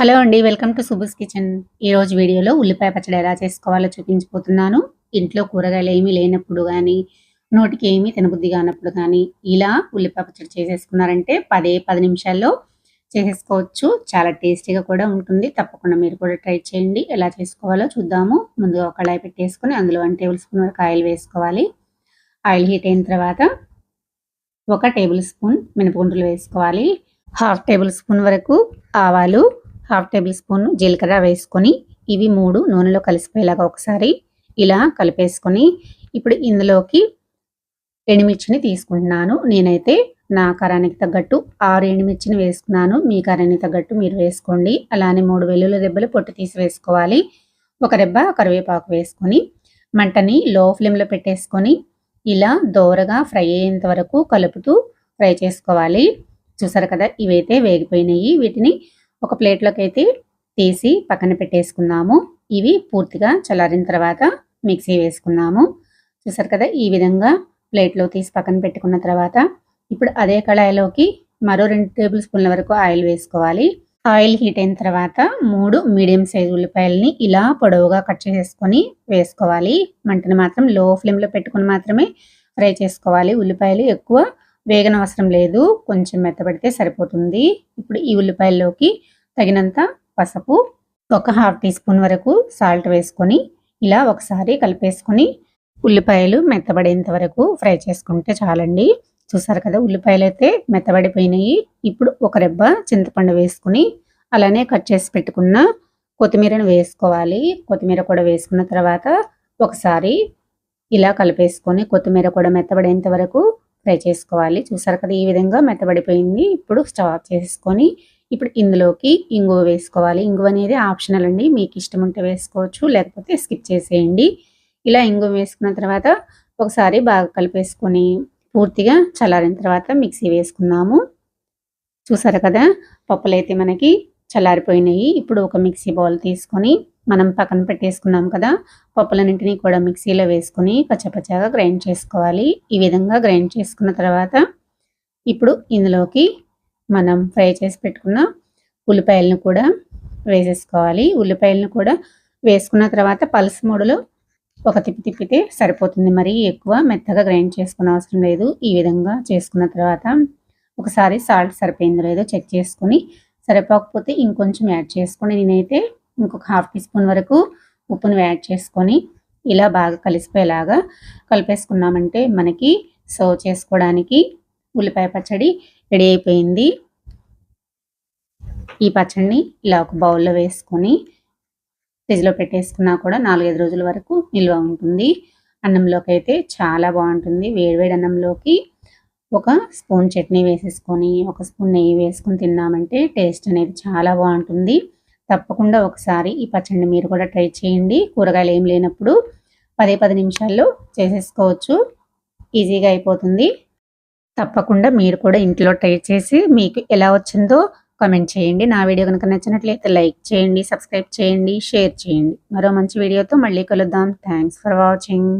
Hello అండి welcome to సుబుస్ kitchen. ఈరోజు వీడియోలో ఉల్లిపాయ పచ్చడి ఎలా చేసుకోవాలో చూపించిపోతున్నాను ఇంట్లో కూరగాయలు ఏమీ లేనప్పుడు కానీ నోటికి ఏమీ తినబుద్ధి కానప్పుడు కానీ ఇలా ఉల్లిపాయ పచ్చడి చేసేసుకున్నారంటే పదే పది నిమిషాల్లో చేసేసుకోవచ్చు. చాలా టేస్టీగా కూడా ఉంటుంది. తప్పకుండా మీరు కూడా ట్రై చేయండి. ఎలా చేసుకోవాలో చూద్దాము. ముందుగా ఒక కళాయి పెట్టేసుకొని అందులో వన్ టేబుల్ స్పూన్ వరకు ఆయిల్ వేసుకోవాలి. ఆయిల్ హీట్ అయిన తర్వాత ఒక టేబుల్ స్పూన్ మినపగుంటలు వేసుకోవాలి. హాఫ్ టేబుల్ స్పూన్ వరకు ఆవాలు హాఫ్ టేబుల్ స్పూన్ జీలకర్ర వేసుకొని ఇవి మూడు నూనెలో కలిసిపోయేలాగా ఒకసారి ఇలా కలిపేసుకొని ఇప్పుడు ఇందులోకి ఎండుమిర్చిని తీసుకుంటున్నాను. నేనైతే నా కారానికి తగ్గట్టు ఆరు ఎండుమిర్చిని వేసుకున్నాను. మీ కారానికి తగ్గట్టు మీరు వేసుకోండి. అలానే మూడు వెల్లుల్లి దెబ్బలు పొట్టు తీసి వేసుకోవాలి. ఒక రెబ్బ కరివేపాకు వేసుకొని మంటని లో ఫ్లేమ్లో పెట్టేసుకొని ఇలా దోరగా ఫ్రై అయ్యేంత వరకు కలుపుతూ ఫ్రై చేసుకోవాలి. చూసారు కదా ఇవైతే వేగిపోయినాయి. వీటిని ఒక ప్లేట్లోకి అయితే తీసి పక్కన పెట్టేసుకుందాము. ఇవి పూర్తిగా చల్లారిన తర్వాత మిక్సీ వేసుకుందాము. చూసారు కదా ఈ విధంగా ప్లేట్లో తీసి పక్కన పెట్టుకున్న తర్వాత ఇప్పుడు అదే కళాయిలోకి మరో రెండు టేబుల్ స్పూన్ల వరకు ఆయిల్ వేసుకోవాలి. ఆయిల్ హీట్ అయిన తర్వాత మూడు మీడియం సైజ్ ఉల్లిపాయలని ఇలా పొడవుగా కట్ చేసుకొని వేసుకోవాలి. మంటను మాత్రం లో ఫ్లేమ్లో పెట్టుకుని మాత్రమే ఫ్రై చేసుకోవాలి. ఉల్లిపాయలు ఎక్కువ వేగన అవసరం లేదు కొంచెం మెత్తబడితే సరిపోతుంది. ఇప్పుడు ఈ ఉల్లిపాయల్లోకి తగినంత పసుపు ఒక హాఫ్ టీ స్పూన్ వరకు సాల్ట్ వేసుకొని ఇలా ఒకసారి కలిపేసుకొని ఉల్లిపాయలు మెత్తబడేంత వరకు ఫ్రై చేసుకుంటే చాలండి. చూసారు కదా ఉల్లిపాయలు అయితే మెత్తబడిపోయినాయి. ఇప్పుడు ఒక రెబ్బ చింతపండు వేసుకుని అలానే కట్ చేసి పెట్టుకున్న కొత్తిమీరను వేసుకోవాలి. కొత్తిమీర కూడా వేసుకున్న తర్వాత ఒకసారి ఇలా కలిపేసుకొని కొత్తిమీర కూడా మెత్తబడేంత వరకు ఫ్రై చేసుకోవాలి. చూసారు కదా ఈ విధంగా మెత్తబడిపోయింది. ఇప్పుడు స్టవ్ ఆఫ్ చేసుకొని ఇప్పుడు ఇందులోకి ఇంగువ వేసుకోవాలి. ఇంగువ అనేది ఆప్షనల్ అండి. మీకు ఇష్టం ఉంటే వేసుకోవచ్చు లేకపోతే స్కిప్ చేసేయండి. ఇలా ఇంగువ వేసుకున్న తర్వాత ఒకసారి బాగా కలిపేసుకొని పూర్తిగా చల్లారిన తర్వాత మిక్సీ వేసుకుందాము. చూసారు కదా పప్పులు అయితే మనకి చల్లారిపోయినాయి. ఇప్పుడు ఒక మిక్సీ బౌల్ తీసుకొని మనం పక్కన పెట్టేసుకున్నాం కదా పప్పులన్నింటినీ కూడా మిక్సీలో వేసుకుని పచ్చపచ్చగా గ్రైండ్ చేసుకోవాలి. ఈ విధంగా గ్రైండ్ చేసుకున్న తర్వాత ఇప్పుడు ఇందులోకి మనం ఫ్రై చేసి పెట్టుకున్న ఉల్లిపాయలను కూడా వేసేసుకోవాలి. ఉల్లిపాయలను కూడా వేసుకున్న తర్వాత పల్స్ మూడులో ఒక తిప్పి తిప్పితే సరిపోతుంది. మరి ఎక్కువ మెత్తగా గ్రైండ్ చేసుకునే అవసరం లేదు. ఈ విధంగా చేసుకున్న తర్వాత ఒకసారి సాల్ట్ సరిపోయిందో లేదో చెక్ చేసుకుని సరిపోకపోతే ఇంకొంచెం యాడ్ చేసుకొని నేనైతే ఇంకొక హాఫ్ టీ స్పూన్ వరకు ఉప్పును యాడ్ చేసుకొని ఇలా బాగా కలిసిపోయేలాగా కలిపేసుకున్నామంటే మనకి సర్వ్ చేసుకోవడానికి ఉల్లిపాయ పచ్చడి రెడీ అయిపోయింది. ఈ పచ్చడిని ఇలా ఒక బౌల్లో వేసుకొని ఫ్రిడ్జ్లో పెట్టేసుకున్నా కూడా నాలుగైదు రోజుల వరకు నిల్వ ఉంటుంది. అన్నంలోకి అయితే చాలా బాగుంటుంది. వేడివేడి అన్నంలోకి ఒక స్పూన్ చట్నీ వేసేసుకొని ఒక స్పూన్ నెయ్యి వేసుకొని తిన్నామంటే టేస్ట్ అనేది చాలా బాగుంటుంది. తప్పకుండా ఒకసారి ఈ పచ్చడిని మీరు కూడా ట్రై చేయండి. కూరగాయలు ఏం లేనప్పుడు పదే పది నిమిషాల్లో చేసేసుకోవచ్చు. ఈజీగా అయిపోతుంది. తప్పకుండా మీరు కూడా ఇంట్లో ట్రై చేసి మీకు ఎలా వచ్చిందో కామెంట్ చేయండి. నా వీడియో కనుక నచ్చినట్లయితే లైక్ చేయండి సబ్స్క్రైబ్ చేయండి షేర్ చేయండి. మరో మంచి వీడియోతో మళ్ళీ కలుద్దాం. Thanks for watching.